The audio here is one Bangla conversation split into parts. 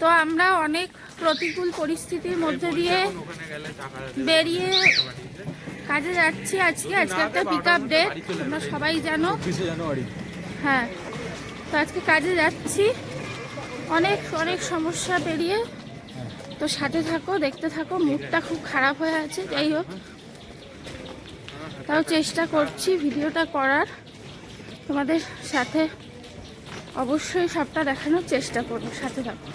তো আমরা অনেক প্রতিকূল পরিস্থিতির মধ্যে দিয়ে বেরিয়ে কাজে যাচ্ছি আজকে আজকে একটা পিক আপ ডেট তোমরা সবাই জানো। হ্যাঁ তো আজকে কাজে যাচ্ছি। অনেক অনেক সমস্যা পেরিয়ে। তো সাথে থাকো দেখতে থাকো মুডটা খুব খারাপ হয়ে আছে যাই হোক। তাও চেষ্টা করছি ভিডিওটা করার। তোমাদের সাথে অবশ্যই সবটা দেখানোর চেষ্টা করব সাথে থাকো।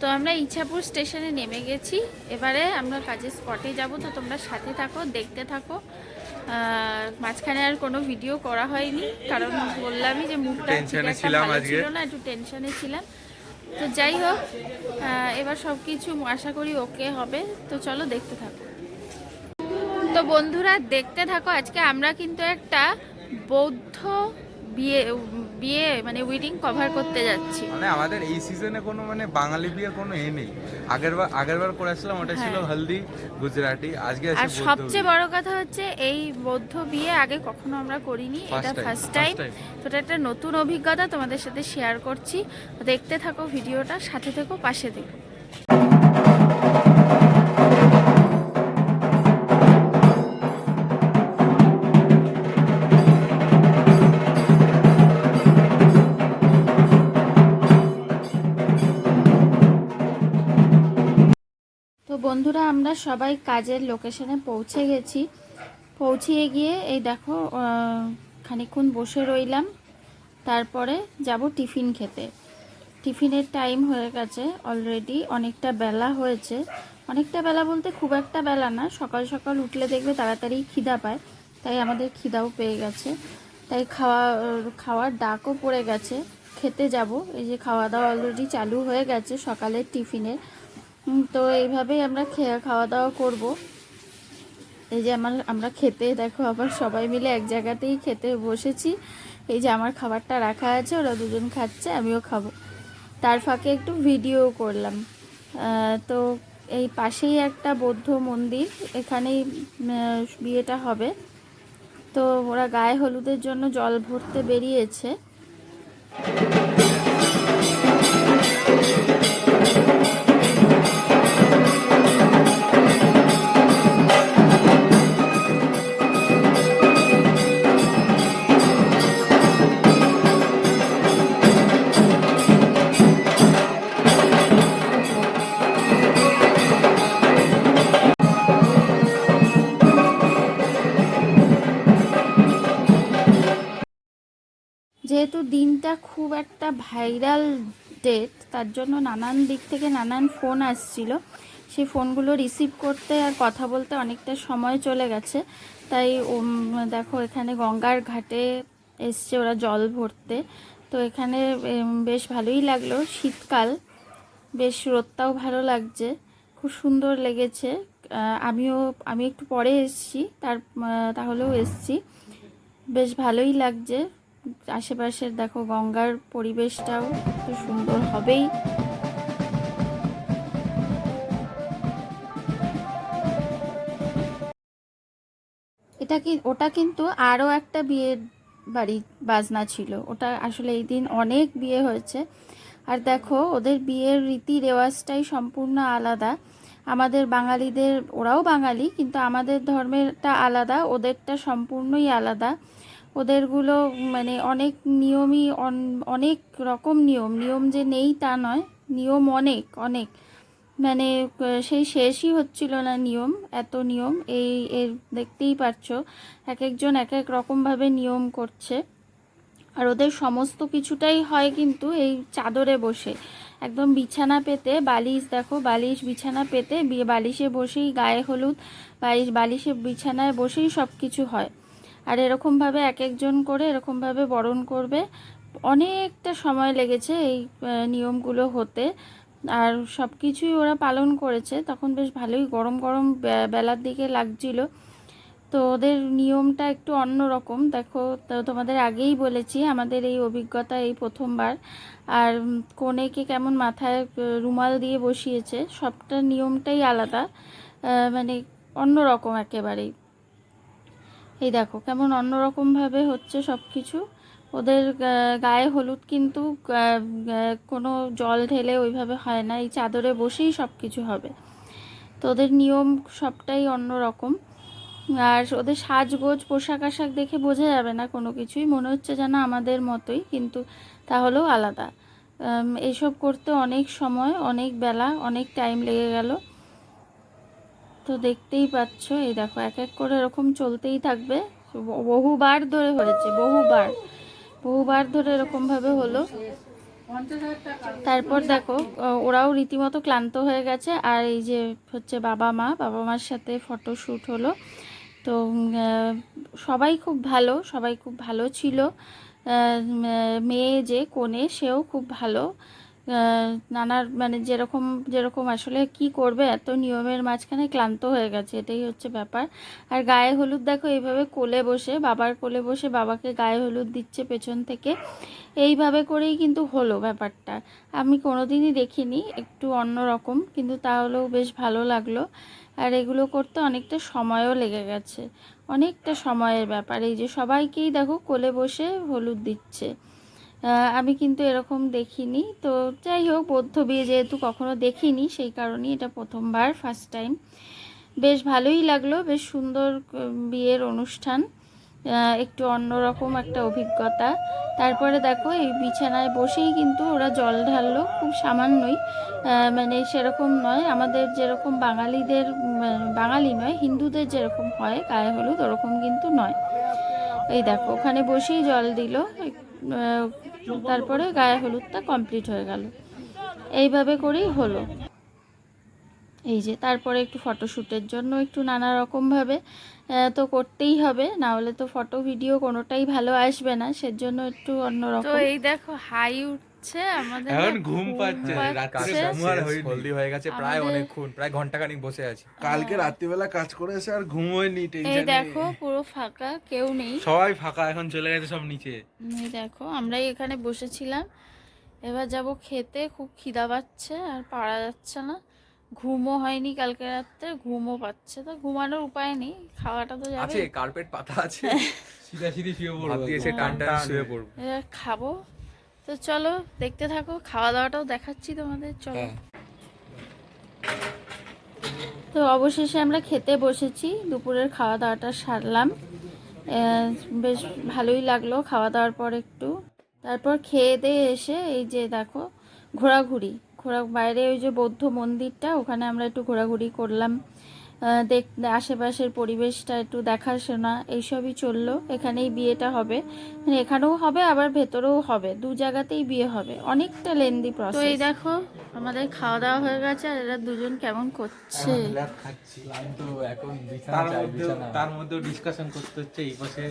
তো আমরা ইচ্ছাপুর স্টেশনে নেমে গেছি। এবারে আমরা কাজের স্পটে যাব তো তোমরা সাথে থাকো দেখতে থাকো। মাঝখানে আর কোনো ভিডিও করা হয়নি কারণ বললামই যে মুডটা। ছিল না একটু টেনশনে ছিলাম। তো যাই হোক এবার সব কিছু আশা করি ওকে হবে। তো চলো দেখতে থাকো। তো বন্ধুরা দেখতে থাকো আজকে আমরা কিন্তু একটা বৌদ্ধ বিয়ে বিয়ে মানে উইডিং কভার করতে যাচ্ছি। মানে আমাদের এই সিজনে কোনো মানে বাঙালি বিয়ের কোনো এ নেই। আগের বার আগের বার করেছিলাম ওটা ছিল হ্যাঁ। হলদি গুজরাটি আজকে আর সবচেয়ে বড় কথা হচ্ছে এই বৌদ্ধ বিয়ে আগে কখনো আমরা করিনি এটা ফার্স্ট টাইম তো এটা একটা নতুন অভিজ্ঞতা তোমাদের সাথে শেয়ার করছি। দেখতে থাকো ভিডিওটা সাথে থেকো পাশে থেকো। বন্ধুরা আমরা সবাই কাজের লোকেশনে পৌঁছে গেছি। পৌঁছিয়ে গিয়ে এই দেখো আহ, খানিকক্ষণ বসে রইলাম। তারপরে যাব টিফিন খেতে। টিফিনের টাইম হয়ে গেছে অলরেডি অনেকটা বেলা হয়েছে। অনেকটা বেলা বলতে খুব একটা বেলা না সকাল সকাল উঠলে দেখবে তাড়াতাড়ি খিদা পায় তাই আমাদের খিদাও পেয়ে গেছে। তাই খাওয়া খাওয়ার ডাকও পড়ে গেছে। খেতে যাব এই যে খাওয়া দাওয়া অলরেডি চালু হয়ে গেছে সকালের টিফিনের। তো এইভাবেই আমরা খেয়ে খাওয়া দাওয়া করব। এই যে আমার, আমরা খেতে, দেখো আবার সবাই মিলে এক জায়গাতেই খেতে বসেছি। এই যে আমার খাবারটা রাখা আছে, ওরা দুজন খাচ্ছে, আমিও খাব। তার ফাঁকে একটু ভিডিও করলাম। তো এই পাশেই একটা বৌদ্ধ মন্দির, এখানেই বিয়েটা হবে। তো ওরা গায়ে হলুদের জন্য জল ভরতে বেরিয়েছে। খুব একটা ভাইরাল ডেট তার জন্য নানান দিক থেকে নানান ফোন আসছিল। সেই ফোনগুলো রিসিভ করতে আর কথা বলতে অনেকটা সময় চলে গেছে। তাই দেখো, এখানে গঙ্গার ঘাটে এসছে ওরা জল ভরতে। তো এখানে বেশ ভালোই লাগল শীতকাল। বেশ রোদটাও ভালো লাগছে। খুব সুন্দর লেগেছে। আমিও, আমি একটু পরে এসছি, তার তাহলেও এসেছি। বেশ ভালোই লাগছে। আশেপাশের, দেখো, গঙ্গার পরিবেশটাও তো সুন্দর হবেই। এটা কি, ওটা কিন্তু আরও একটা বিয়ের বাড়ি, বাজনা ছিল। ওটা আসলে এই দিন অনেক বিয়ে হয়েছে। আর দেখো, ওদের বিয়ের রীতি রেওয়াজটাই সম্পূর্ণ আলাদা। আমাদের বাঙালিদের, ওরাও বাঙালি, কিন্তু আমাদের ধর্মেরটা আলাদা, ওদেরটা সম্পূর্ণই আলাদা। ওদেরগুলো মানে অনেক নিয়মই অন- অনেক রকম নিয়ম। নিয়ম যে নেই তা নয়, নিয়ম অনেক অনেক। মানে সেই শেষই হচ্ছিল না নিয়ম, এত নিয়ম। এই, এর দেখতেই পারছ এক একজন এক এক রকমভাবে নিয়ম করছে। আর ওদের সমস্ত কিছুটাই হয় কিন্তু এই চাদরে বসে। একদম বিছানা পেতে বালিশ, দেখো, বালিশ বিছানা পেতে বালিশে বসেই গায়ে হলুদ, বালিশ, বালিশে বিছানায় বসেই সব কিছু হয়। আর এরকমভাবে এক একজন করে এরকমভাবে বরণ করবে। অনেকটা সময় লেগেছে এই নিয়মগুলো হতে। আর সব কিছুই ওরা পালন করেছে। তখন বেশ ভালোই গরম গরম বেলার দিকে লাগছিল। তো ওদের নিয়মটা একটু অন্য রকম। দেখো, তো তোমাদের আগেই বলেছি, আমাদের এই অভিজ্ঞতা এই প্রথমবার। আর কনেকে কেমন মাথায় রুমাল দিয়ে বসিয়েছে সবটা নিয়মটাই আলাদা। মানে অন্য রকম একেবারেই। এই দেখো, কেমন অন্যরকমভাবে হচ্ছে সব কিছু ওদের গায়ে হলুদ কিন্তু কোনো জল ঢেলে ওইভাবে হয় না, এই চাদরে বসেই সব কিছু হবে। তো ওদের নিয়ম সবটাই অন্যরকম। আর ওদের সাজগোজ, পোশাক আশাক দেখে বোঝা যাবে না কোনো কিছুই, মনে হচ্ছে যেন আমাদের মতোই, কিন্তু তাহলেও আলাদা। এইসব করতে অনেক সময়, অনেক বেলা, অনেক টাইম লেগে গেল। তো দেখতেই পাচ্ছ, এই দেখো, এক এক করে এরকম চলতেই থাকবে। বহুবার ধরে হয়েছে, বহুবার বহুবার ধরে এরকমভাবে হলো। তারপর দেখো ওরাও রীতিমতো ক্লান্ত হয়ে গেছে, আর এই যে হচ্ছে বাবা মা, বাবা মার সাথে ফটো শ্যুট হলো। তো সবাই খুব ভালো, সবাই খুব ভালো ছিল। মেয়ে যে, কোণে, সেও খুব ভালো। নানার মানে যেরকম যেরকম আসলে কি করবে, এত নিয়মের মাঝখানে ক্লান্ত হয়ে গেছে, এটাই হচ্ছে ব্যাপার। আর গায়ে হলুদ দেখো, এইভাবে কোলে বসে, বাবার কোলে বসে বাবাকে গায়ে হলুদ দিচ্ছে পেছন থেকে। এইভাবে করেই কিন্তু হলো ব্যাপারটা। আমি কোনোদিনই দেখিনি, একটু অন্যরকম কিন্তু তাহলেও বেশ ভালো লাগল। আর এগুলো করতে অনেকটা সময়ও লেগে গেছে। অনেকটা সময়ের ব্যাপার। এই যে সবাইকেই দেখো কোলে বসে হলুদ দিচ্ছে। আমি কিন্তু এরকম দেখিনি। তো যাই হোক বৌদ্ধ বিয়ে যেহেতু কখনো দেখিনি, সেই কারণেই এটা প্রথমবার ফার্স্ট টাইম বেশ ভালোই লাগল, বেশ সুন্দর বিয়ের অনুষ্ঠান। একটু অন্যরকম একটা অভিজ্ঞতা। তারপরে দেখো, এই বিছানায় বসেই কিন্তু ওরা জল ঢাললো, খুব সামান্যই। মানে সেরকম নয়, আমাদের যেরকম বাঙালিদের বাঙালি নয়, হিন্দুদের যেরকম হয়, গায়ে হলুদ, ওরকম কিন্তু নয়। এই দেখো, ওখানে বসেই জল দিল তারপরে গায়ে হলুদটা কমপ্লিট হয়ে গেল। এইভাবে করেই হলো। এই যে, তারপরে একটু ফটোশ্যুটের জন্য একটু নানা রকমভাবে তো করতেই হবে। না হলে তো ফটো ভিডিও কোনোটাই ভালো আসবে না। সেজন্য একটু অন্যরকম। তো এই দেখো হাই উঠছে আমাদের এখন ঘুম পাচ্ছে, রাত্রে পাচ্ছে। আর হলদি হয়ে গেছে প্রায় অনেকক্ষণ প্রায় ঘন্টাখানিক বসে আছি। কালকে রাত্রিবেলা কাজ করে এসে আর ঘুম হয়নি এই দেখো পুরো ফাঁকা কেউ নেই। সবাই ফাঁকা এখন চলে গেছে সব নিচে। এই দেখো আমরাই এখানে বসেছিলাম। এবার যাব খেতে খুব খিদা পাচ্ছে আর পারা যাচ্ছে না। ঘুমও হয়নি কালকে রাত্রে ঘুমও পাচ্ছে। তো ঘুমানোর উপায় নেই খাওয়াটা তো আছে যাবে কার্পেট পাতা আছে। সিধা সিধি শুয়ে টান টান শুয়ে পড়ব। খাব তো চলো দেখতে থাকো খাওয়া দাওয়াটাও দেখাচ্ছি তোমাদের চলো। হ্যাঁ। তো অবশেষে আমরা খেতে বসেছি দুপুরের খাওয়া দাওয়াটা সারলাম বেশ ভালোই লাগল খাওয়া দাওয়ার পর একটু। তারপর খেয়ে দিয়ে এসে এই যে দেখো ঘোরাঘুরি। ঘোরা বাইরে ওই যে বৌদ্ধ মন্দিরটা ওখানে আমরা একটু ঘোরাঘুরি করলাম। দেখ আশেপাশের পরিবেশটা একটু দেখাশোনা এইসবই চলল। এখানেই বিয়েটা হবে। মানে এখানেও হবে আবার ভেতরেও হবে। দু জায়গাতেই বিয়ে হবে। অনেকটা লেন্দি প্রসেস তো এই দেখো আমাদের খাওয়া দাওয়া হয়ে গেছে আর এরা দুজন কেমন করছে? খাচ্ছি তো এখন তার মধ্যে তার মধ্যে ডিসকাশন করতে হচ্ছে এই পাশে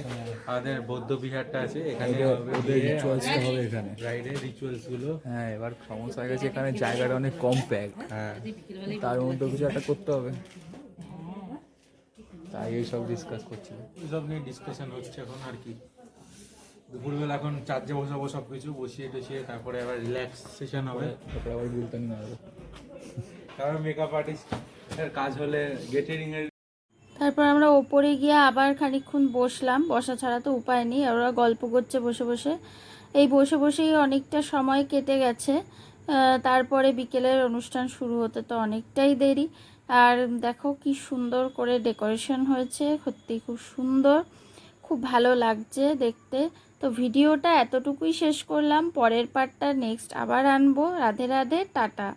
আমাদের বৌদ্ধ বিহারটা আছে এখানে ওদের rituals হবে এখানে। রাইডে রিচুয়ালসগুলো হ্যাঁ এবার সমস্যা হয়ে গেছে এখানে জায়গাটা অনেক কম প্যাক হ্যাঁ। তার মধ্যে কিছু একটা করতে হবে। তাই এই সব ডিসকাস করছি। সব নিয়ে ডিসকাশন হচ্ছে এখন আর কি। দুপুরবেলা এখন চার্জে বসাবো সব কিছু বসিয়ে টসিয়ে তারপরে আবার রিল্যাক্স সেশন হবে। তারপরে আবার গুলতানি মারবো তারপর মেকআপ আর্টিস্টের কাজ হলে গেটারিং এর তারপর আমরা ওপরে গিয়ে আবার খানিকক্ষণ বসলাম। বসা ছাড়া তো উপায় নেই ওরা গল্প করছে বসে বসে। এই বসে বসেই অনেকটা সময় কেটে গেছে। তারপরে বিকেলের অনুষ্ঠান শুরু হতে তো অনেকটাই দেরি। আর দেখো কি সুন্দর করে ডেকোরেশন হয়েছে, সত্যি খুব সুন্দর, খুব ভালো লাগছে দেখতে। তো ভিডিওটা এতটুকুই শেষ করলাম, পরের পার্টটা নেক্সট আবার আনব। রাধে রাধে, টাটা।